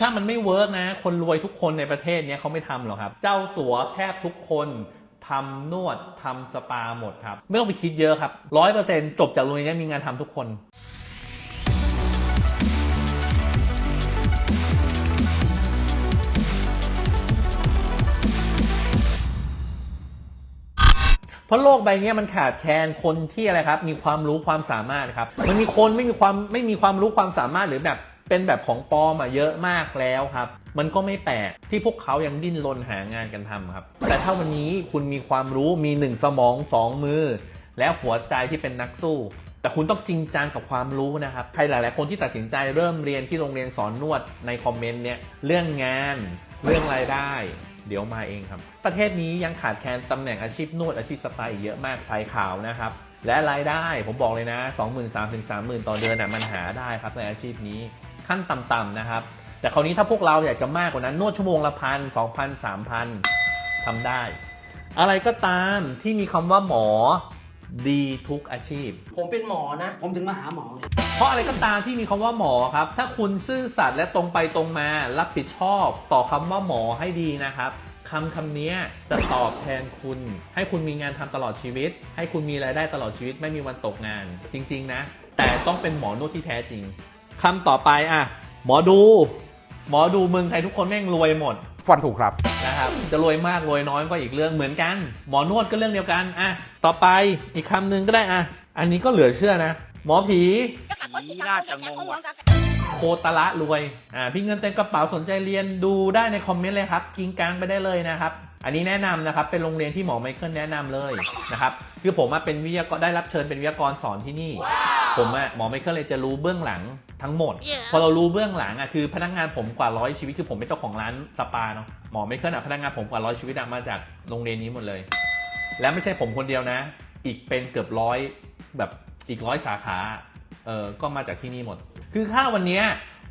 ถ้ามันไม่เวิร์กนะ คนรวยทุกคนในประเทศนี้เขาไม่ทำหรอกครับ เจ้าสัวแทบทุกคนทำนวดทำสปาหมดครับ ไม่ต้องไปคิดเยอะครับร้อยเปอร์เซ็นต์จบจากโรงเรียนนี้มีงานทำทุกคนเพราะโลกใบนี้มันขาดแคลนคนที่อะไรครับ มีความรู้ความสามารถครับ มันมีคนไม่มีความไม่มีความรู้ความสามารถหรือแบบ เป็นแบบของปลอมอะเยอะมากแล้วครับ มันก็ไม่แปลกที่พวกเขายังดิ้นรนหางานกันทำครับ แต่ถ้าวันนี้คุณมีความรู้มีหนึ่งสมองสองมือ และหัวใจที่เป็นนักสู้ แต่คุณต้องจริงจังกับความรู้นะครับ ใครหลาย ๆ คนที่ตัดสินใจเริ่มเรียนที่โรงเรียนสอนนวดในคอมเมนต์เนี่ยเรื่องงานเรื่องรายได้เดี๋ยวมาเองครับ ประเทศนี้ยังขาดแคลนตำแหน่งอาชีพนวดอาชีพสปาอีกเยอะมากสายขาวนะครับ และรายได้ผมบอกเลยนะ 23,000 ถึง 30,000 ต่อเดือนน่ะมันหาได้ครับในอาชีพนี้ ขั้นต่ำๆนะครับ แต่คราวนี้ถ้าพวกเราอยากจะมากกว่านั้นนวดชั่วโมงละพันสองพันสามพันทำได้ อะไรก็ตามที่มีคำว่าหมอดีทุกอาชีพ ผมเป็นหมอนะ ผมถึงมาหาหมอ เพราะอะไรก็ตามที่มีคำว่าหมอครับ ถ้าคุณซื่อสัตย์และตรงไปตรงมารับผิดชอบต่อคำว่าหมอให้ดีนะครับคำคำนี้จะตอบแทนคุณ ให้คุณมีงานทำตลอดชีวิต ให้คุณมีรายได้ตลอดชีวิตไม่มีวันตกงาน จริง ๆ นะ แต่ต้องเป็นหมอนวดที่แท้จริง คำต่อไปอะ หมอดู หมอดูเมืองไทยทุกคนแม่งรวยหมด ฟันถูกครับ นะครับ จะรวยมากรวยน้อยก็อีกเรื่องเหมือนกัน หมอนวดก็เรื่องเดียวกันอะต่อไปอีกคำหนึ่งก็ได้อะ อันนี้ก็เหลือเชื่อนะ หมอผี ผีน่าจะงงว่ะ โคตรละรวย อ่า พี่เงินเต็มกระเป๋าสนใจเรียนดูได้ในคอมเมนต์เลยครับ กิงกลางไปได้เลยนะครับ อันนี้แนะนำนะครับ เป็นโรงเรียนที่หมอไมเคิลแนะนำเลยนะครับ คือผมอะเป็นวิทยากรได้รับเชิญเป็นวิทยากรสอนที่นี่ ผมอะหมอไมเคิลเลยจะรู้เบื้องหลังทั้งหมด พอเรารู้เบื้องหลังอะคือพนักงานผมกว่าร้อยชีวิตคือผมเป็นเจ้าของร้านสปาเนาะหมอไมเคิลอะพนักงานผมกว่าร้อยชีวิตอะมาจากโรงเรียนนี้หมดเลย และไม่ใช่ผมคนเดียวนะ อีกเป็นเกือบร้อยแบบอีกร้อยสาขาเออก็มาจากที่นี่หมด คือถ้าวันเนี้ย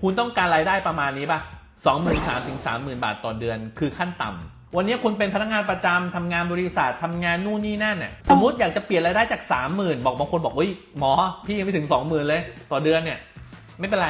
คุณต้องการรายได้ประมาณนี้ป่ะ สองหมื่นสามถึงสามหมื่นบาทต่อเดือน คือขั้นต่ำวันนี้คุณเป็นพนักงานประจำทำงานบริษัททำงานนู่นนี่นั่นเนี่ยสมมติอยากจะเปลี่ยนรายได้จากสามหมื่นบอกบางคนบอกเฮ้ยหมอ พี่ยังไม่ถึงสองหมื่นเลย ต่อเดือนเนี่ย ไม่เป็นไร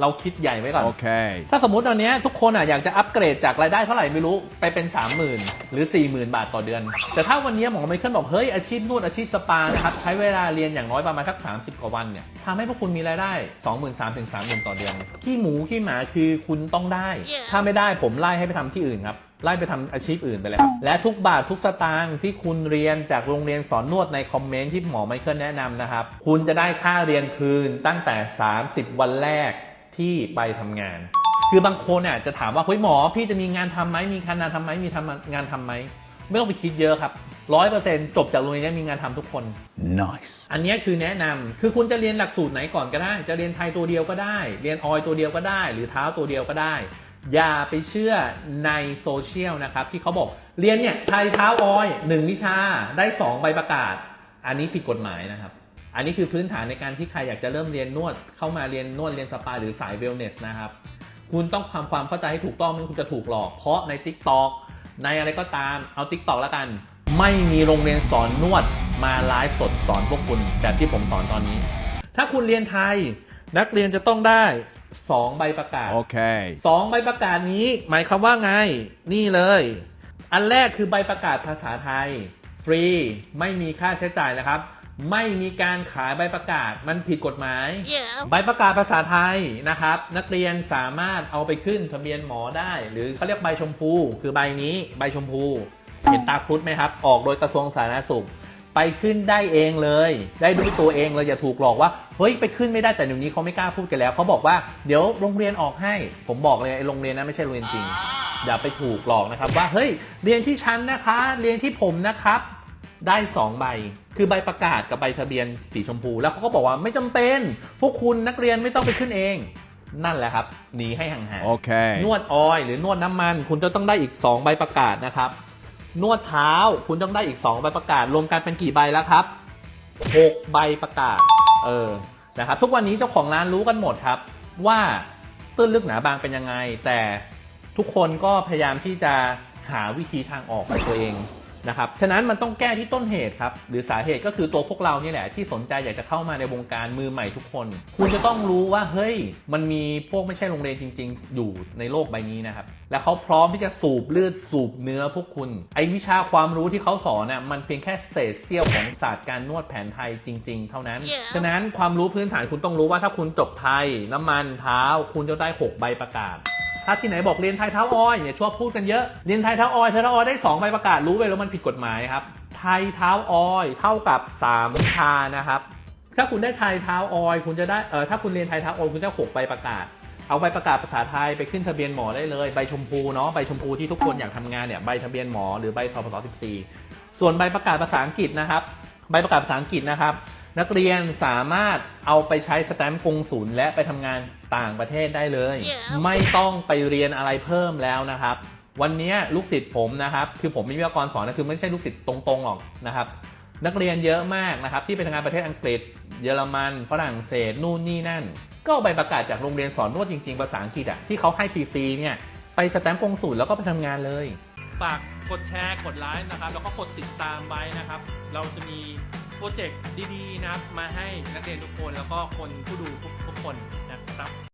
เราคิดใหญ่ไว้ก่อน Okay. ถ้าสมมติตอนเนี้ยทุกคนอะอยากจะอัปเกรดจากรายได้เท่าไหร่ไม่รู้ไปเป็น 30,000 หรือ 40,000 บาทต่อเดือน แต่ถ้าวันเนี้ยหมอไมเคิลบอก เฮ้ย อาชีพนวดอาชีพสปานะครับ ใช้เวลาเรียนอย่างน้อยประมาณสัก 30 กว่าวันเนี่ยทำให้พวกคุณมีรายได้ 23,000ถึง30,000 ต่อเดือนขี้หมูขี้หมาคือคุณต้องได้ ถ้าไม่ได้ผมไล่ให้ไปทำที่อื่นครับ ไล่ไปทำอาชีพอื่นไปเลยครับและทุกบาททุกสตางค์ที่คุณเรียนจากโรงเรียนสอนนวดในคอมเมนต์ที่หมอไมเคิลแนะนำนะครับ คุณจะได้ค่าเรียนคืนตั้งแต่ 30 วันแรกที่ไปทำงาน คือบางคนเนี่ยจะถามว่าเฮ้ยหมอพี่จะมีงานทำไหมมีงานทำไหมมีทำงานทำไหมไม่ต้องไปคิดเยอะครับร้อยเปอร์เซ็นต์จบจากโรงเรียนนี้มีงานทำทุกคน Nice. อันเนี้ยคือแนะนำคือคุณจะเรียนหลักสูตรไหนก่อนก็ได้ จะเรียนไทยตัวเดียวก็ได้ เรียนออยตัวเดียวก็ได้ หรือเท้าตัวเดียวก็ได้ อย่าไปเชื่อในโซเชียลนะครับ ที่เขาบอกเรียนเนี่ยไทยเท้าออยหนึ่งวิชาได้ 2 ใบประกาศ อันนี้ผิดกฎหมายนะครับ อันนี้คือพื้นฐานในการที่ใครอยากจะเริ่มเรียนนวด เข้ามาเรียนนวดเรียนสปาหรือสายเวลเนสนะครับ คุณต้องความความเข้าใจให้ถูกต้องไม่งั้นคุณจะถูกหลอกเพราะใน Tik t o อกในอะไรก็ตามเอา Tik t o อกแล้วกัน ไม่มีโรงเรียนสอนนวดมาไลฟ์สดสอนพวกคุณแบบที่ผมสอนตอนนี้ ถ้าคุณเรียนไทย นักเรียนจะต้องได้ 2ใบประกาศ Okay. สองใบประกาศนี้ หมายความว่าไง นี่เลย อันแรกคือใบประกาศภาษาไทย ฟรี ไม่มีค่าใช้จ่ายนะครับ ไม่มีการขายใบประกาศมันผิดกฎหมายใบประกาศภาษาไทยนะครับ นักเรียนสามารถเอาไปขึ้นทะเบียนหมอได้ หรือเขาเรียกใบชมพู คือใบนี้ ใบชมพู เห็นตาครุฑไหมครับ ออกโดยกระทรวงสาธารณสุข ไปขึ้นได้เองเลย ได้ด้วยตัวเองเลยอย่าถูกหลอกว่าเฮ้ยไปขึ้นไม่ได้แต่เดี๋ยวนี้เขาไม่กล้าพูดกันแล้วเขาบอกว่าเดี๋ยวโรงเรียนออกให้ ผมบอกเลยไอ้โรงเรียนนั้นไม่ใช่โรงเรียนจริง อย่าไปถูกหลอกนะครับว่าเฮ้ยเรียนที่ชั้นนะคะ เรียนที่ผมนะครับได้ 2 ใบ คือใบประกาศกับใบทะเบียนสีชมพู แล้วเขาก็บอกว่าไม่จำเป็น พวกคุณนักเรียนไม่ต้องไปขึ้นเอง นั่นแหละครับ หนีให้ห่างๆ Okay. นวดออยล์หรือนวดน้ำมัน คุณจะต้องได้อีก 2 ใบประกาศนะครับ นวดเท้าคุณต้องได้อีก 2 ใบประกาศ รวมกันเป็นกี่ใบแล้วครับ 6 ใบประกาศเออนะครับทุกวันนี้เจ้าของร้านรู้กันหมดครับ ว่าตื้นลึกหนาบางเป็นยังไง แต่ทุกคนก็พยายามที่จะหาวิธีทางออกของตัวเอง นะครับ ฉะนั้นมันต้องแก้ที่ต้นเหตุครับ หรือสาเหตุก็คือตัวพวกเรานี่แหละที่สนใจอยากจะเข้ามาในวงการมือใหม่ทุกคน คุณจะต้องรู้ว่าเฮ้ย มันมีพวกไม่ใช่โรงเรียนจริง ๆ อยู่ในโลกใบนี้นะครับ และเขาพร้อมที่จะสูบเลือดสูบเนื้อพวกคุณ ไอวิชาความรู้ที่เขาสอนน่ะมันเพียงแค่เศษเสี้ยวของศาสตร์การนวดแผนไทยจริง ๆ เท่านั้น Yeah. ฉะนั้นความรู้พื้นฐานคุณต้องรู้ว่าถ้าคุณจบไทยน้ำมันเท้า คุณจะได้ 6 ใบประกาศ ถ้าที่ไหนบอกเรียนไทยเท้าออยเนี่ยชอบพูดกันเยอะเรียนไทยเท้าออยเท้าออยได้2ใบประกาศรู้ไปแล้วมันผิดกฎหมายครับไทยเท้าออยเท่ากับ 3 วิชานะครับ ถ้าคุณได้ไทยเท้าออยคุณจะได้เออถ้าคุณเรียนไทยเท้าออยคุณจะหกใบประกาศเอาใบประกาศภาษาไทยไปขึ้นทะเบียนหมอได้เลยใบชมพูเนาะใบชมพูที่ทุกคนอยากทำงานเนี่ยใบทะเบียนหมอหรือใบสพส14ส่วนใบประกาศภาษาอังกฤษนะครับ ใบประกาศภาษาอังกฤษนะครับ นักเรียนสามารถเอาไปใช้สแตมป์กงศูนย์และไปทำงานต่างประเทศได้เลย Yeah. ไม่ต้องไปเรียนอะไรเพิ่มแล้วนะครับ วันนี้ลูกศิษย์ผมนะครับ คือผมเป็นวิทยากรสอนนะคือไม่ใช่ลูกศิษย์ตรงๆหรอกนะครับ นักเรียนเยอะมากนะครับ ที่ไปทำงานประเทศอังกฤษ เยอรมัน ฝรั่งเศส นู่นนี่นั่น ก็เอาใบประกาศจากโรงเรียนสอนนวดจริงๆภาษาอังกฤษอะที่เขาให้ฟรีๆเนี่ยไปสแตมป์กงศูนย์แล้วก็ไปทำงานเลยฝากกดแชร์กดไลค์นะครับแล้วก็กดติดตามไว้นะครับ เราจะมี โปรเจกต์ดีๆนะครับ มาให้นักเรียนทุกคนแล้วก็คนผู้ดูทุกๆคนนะครับ